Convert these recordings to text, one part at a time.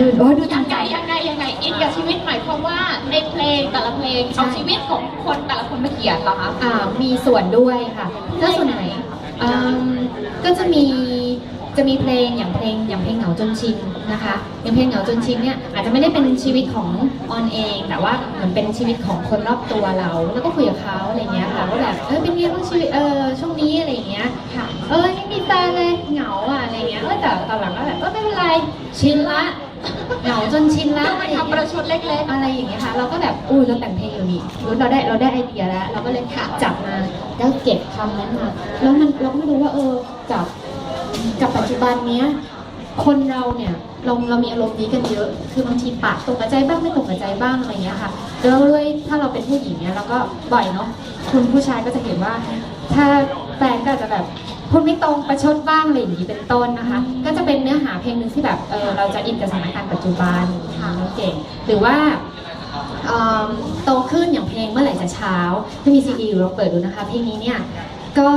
ขึ้นโอ้ยดูยัทางงไงใจยังไงยังไงอินกับชีวิตหมายความว่าในเพลงแต่ละเพลงเอาชีวิตของคนแต่ละคนมาเขียนเหรอคะ อ่ามีส่วนด้วยค่ะถ้าส่วนไหนอืมก็จะมีจะมีเพลงอย่างเพลงอย่างเพลงเหงาจนชินนะคะอย่างเพลงเหงาจนชินเนี่ยอาจจะไม่ได้เป็นชีวิตของออนเอง แต่ว่าเหมือนเป็นชีวิตของคนรอบตัวเรา แล้วก็คุยกับเขาอะไรเงี้ยค่ะว่าแบบเออเป็นไงบ้างชีวิตเออช่วงนี้อะไรเงี้ยค่ะเออไม่มีแฟนเลยเหงาอะอะไรเงี้ยเออแต่ตอนหลังก็แบบเออไม่เป็นไรชินละ เหงาจนชินละก็อะมาไรอย่างทำปเงี้ยระชดเล็กอะไรอย่างเงี้ยค่ะเราก็แบบอุ้ยเราแต่งเพลงอยู่นี่รู้เราได้เราได้ไอเดียแล้ว เราก็เลยจับมาแล้วเก็บคำนั้นมาแล้วมันเราก็ไม่รู้ว่าเออกับกับปัจจุบันเนี้ยคนเราเนี่ยเราเรามีอารมณ์นี้กันเยอะ คือบางทีปากตรงกับใจบ้างไม่ตรงกับใจบ้างอะไรเงี้ยค่ะแล้วด้วยถ้าเราเป็นผู้หญิงเนี่ยเราก็บ่อยเนาะคุณผู้ชายก็จะเห็นว่า ถ้าแฟนก็อาจจะแบบพูดไม่ตรงประชดบ้างอะไรอย่างนี้เป็นต้นนะคะาเพลงหนึ่งที่แบบเออเราจะอินกับสถานการณ์ปัจจุบันค่ะน้องเก่งหรือว่าเอิ่มโตขึ้นอย่างเพลงเมื่อไหร่จะเช้าถ้ามีซีดีอยู่ลองเปิดดูนะคะ เพลงนี้เนี่ยก็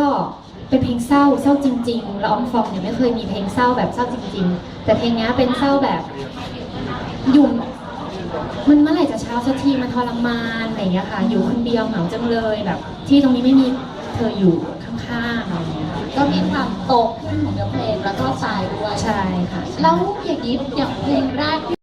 เป็นเพลงเศร้าเศร้าจริงๆแล้วอองฟองเนี่ยไม่เคยมีเพลงเศร้าแบบเศร้าจริง ๆ แต่เพลงเนี้ยเป็นเศร้าแบบอยู่มันเมื่อไหร่จะเช้าสักทีมันทรมานอะไรอย่างเงี้ยค่ะ อยู่คนเดียวเหงาจังเลยแบบ ที่ตรงนี้ไม่มีเธออยู่ข้างๆอะไร ก็มีความโตขึ้นของเนื้อเพลงแล้วก็สไตล์ด้วย ใช่ค่ะ แล้วอย่างนี้อย่างเพลงแรกที่